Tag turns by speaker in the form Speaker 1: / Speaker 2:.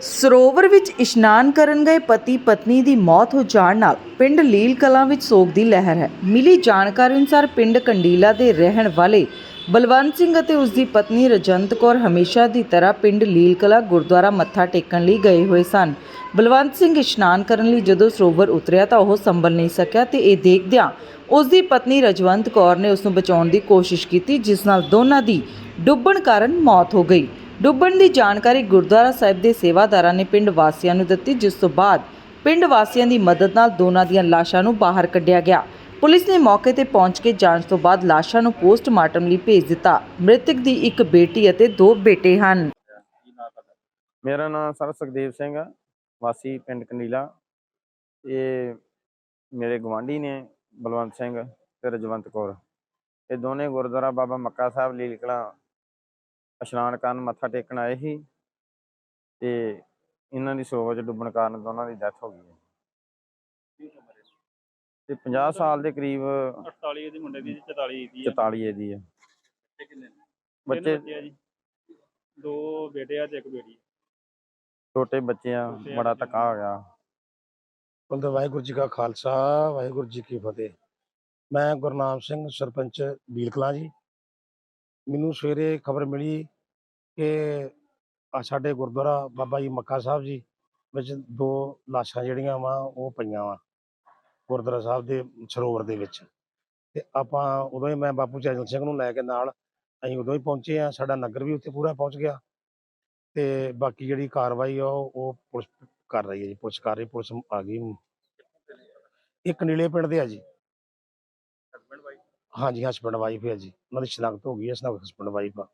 Speaker 1: ਸਰੋਵਰ ਵਿੱਚ ਇਸ਼ਨਾਨ ਕਰਨ ਗਏ ਪਤੀ ਪਤਨੀ ਦੀ ਮੌਤ ਹੋ ਜਾਣ ਨਾਲ ਪਿੰਡ ਲੀਲ ਕਲਾਂ ਵਿੱਚ ਸੋਗ ਦੀ ਲਹਿਰ ਹੈ। ਮਿਲੀ ਜਾਣਕਾਰੀ ਅਨੁਸਾਰ ਪਿੰਡ ਕੰਡੀਲਾ ਦੇ ਰਹਿਣ ਵਾਲੇ ਬਲਵੰਤ ਸਿੰਘ ਅਤੇ ਉਸ ਦੀ ਪਤਨੀ ਰਜੰਤ ਕੌਰ ਹਮੇਸ਼ਾ ਦੀ ਤਰ੍ਹਾਂ ਪਿੰਡ ਲੀਲ ਕਲਾਂ ਗੁਰਦੁਆਰਾ ਮੱਥਾ ਟੇਕਣ ਲਈ ਗਏ ਹੋਏ ਸਨ। ਬਲਵੰਤ ਸਿੰਘ ਇਸ਼ਨਾਨ ਕਰਨ ਲਈ ਜਦੋਂ ਸਰੋਵਰ ਉਤਰਿਆ ਤਾਂ ਉਹ ਸੰਭਲ ਨਹੀਂ ਸਕਿਆ ਤੇ ਇਹ ਦੇਖਦਿਆਂ ਉਸ ਦੀ ਪਤਨੀ ਰਜਵੰਤ ਕੌਰ ਨੇ ਉਸ ਨੂੰ ਬਚਾਉਣ ਦੀ ਕੋਸ਼ਿਸ਼ ਕੀਤੀ, ਜਿਸ ਨਾਲ ਦੋਨਾਂ ਦੀ ਡੁੱਬਣ ਕਾਰਨ ਮੌਤ ਹੋ ਗਈ। ਡੁੱਬਣ ਦੀ ਜਾਣਕਾਰੀ ਗੁਰਦੁਆਰਾ ਸਾਹਿਬ ਦੇ ਸੇਵਾਦਾਰਾਂ ਨੇ ਪਿੰਡ ਵਾਸੀਆਂ ਨੂੰ ਦਿੱਤੀ, ਜਿਸ ਤੋਂ ਬਾਅਦ ਪਿੰਡ ਵਾਸੀਆਂ ਦੀ ਮਦਦ ਨਾਲ ਦੋਨਾਂ ਦੀਆਂ ਲਾਸ਼ਾਂ ਨੂੰ ਬਾਹਰ ਕੱਢਿਆ ਗਿਆ। ਪੁਲਿਸ ਨੇ ਮੌਕੇ ਤੇ ਪਹੁੰਚ ਕੇ ਜਾਂਚ ਤੋਂ ਬਾਅਦ ਲਾਸ਼ਾਂ ਨੂੰ ਪੋਸਟਮਾਰਟਮ ਲਈ ਭੇਜ ਦਿੱਤਾ। ਮ੍ਰਿਤਕ ਦੀ ਇੱਕ ਬੇਟੀ ਅਤੇ ਦੋ ਬੇਟੇ ਹਨ।
Speaker 2: ਮੇਰਾ ਨਾਮ ਸਰ ਸੁਖਦੇਵ ਸਿੰਘ ਆ, ਵਾਸੀ ਪਿੰਡ ਕੰਡੀਲਾ। ਇਹ ਮੇਰੇ ਗਵਾਂਢੀ ਨੇ, ਬਲਵੰਤ ਸਿੰਘ ਤੇ ਰਜਵੰਤ ਕੌਰ। ਇਹ ਦੋਨੇ ਗੁਰਦੁਆਰਾ ਬਾਬਾ ਮੱਕਾ ਸਾਹਿਬ ਲੀਲ ਇਸ਼ਨਾਨ ਕਰਨ ਮੱਥਾ ਟੇਕਣ ਆਏ ਸੀ ਤੇ ਇਹਨਾਂ ਦੀ ਸਰੋਵਰ 'ਚ ਡੁੱਬਣ ਕਾਰਨ ਦੋਨਾਂ ਦੀ ਡੈਥ ਹੋ ਗਈ ਹੈ। ਤੇ 50 ਸਾਲ ਦੇ ਕਰੀਬ
Speaker 3: 48 ਦੀ ਮੁੰਡੇ ਦੀ 44 ਦੀ ਆ
Speaker 2: 44 ਇਹਦੀ ਹੈ।
Speaker 3: ਬੱਚੇ ਕਿੰਨੇ ਨੇ?
Speaker 2: ਬੱਚੇ
Speaker 3: ਆ ਜੀ। ਦੋ ਬੇਟੇ ਆ ਤੇ ਇੱਕ ਬੇਟੀ
Speaker 2: ਛੋਟੇ ਬੱਚੇ ਆ ਬੜਾ ਧੱਕਾ ਹੋ ਗਿਆ
Speaker 4: ਬੋਲਦੇ ਵਾਹਿਗੁਰੂ ਜੀ ਕਾ ਖਾਲਸਾ ਵਾਹਿਗੁਰੂ ਜੀ ਕੀ ਫਤਿਹ। ਮੈਂ ਗੁਰਨਾਮ ਸਿੰਘ ਸਰਪੰਚ ਬੀਲ ਕਲਾਂ ਜੀ। ਮੈਨੂੰ ਸਵੇਰੇ ਖਬਰ ਮਿਲੀ ਕਿ ਸਾਡੇ ਗੁਰਦੁਆਰਾ ਬਾਬਾ ਜੀ ਮੱਕਾ ਸਾਹਿਬ ਜੀ ਵਿੱਚ ਦੋ ਲਾਸ਼ਾਂ ਜਿਹੜੀਆਂ ਵਾ, ਉਹ ਪਈਆਂ ਵਾ, ਗੁਰਦੁਆਰਾ ਸਾਹਿਬ ਦੇ ਸਰੋਵਰ ਦੇ ਵਿੱਚ। ਤੇ ਆਪਾਂ ਉਦੋਂ ਹੀ ਮੈਂ ਬਾਪੂ ਚੈਨਲ ਸਿੰਘ ਨੂੰ ਲੈ ਕੇ ਨਾਲ ਅਸੀਂ ਉਦੋਂ ਹੀ ਪਹੁੰਚੇ ਆ ਸਾਡਾ ਨਗਰ ਵੀ ਉੱਥੇ ਪੂਰਾ ਪਹੁੰਚ ਗਿਆ। ਤੇ ਬਾਕੀ ਜਿਹੜੀ ਕਾਰਵਾਈ ਆ ਉਹ ਉਹ ਪੁਲਿਸ ਕਰ ਰਹੀ ਹੈ ਜੀ, ਪੁਲਿਸ ਕਰ ਰਹੀ, ਪੁਲਿਸ ਆ ਗਈ। ਇੱਕ ਨੀਲੇ ਪਿੰਡ ਦੇ ਆ ਜੀ। ਹਾਂਜੀ ਹਸਬੰਡ ਵਾਈਫ ਹੈ ਜੀ। ਉਹਨਾਂ ਦੀ ਸ਼ਨਾਖਤ ਹੋ ਗਈ ਹੈ ਹਸਬੰਡ ਵਾਈਫ ਆ।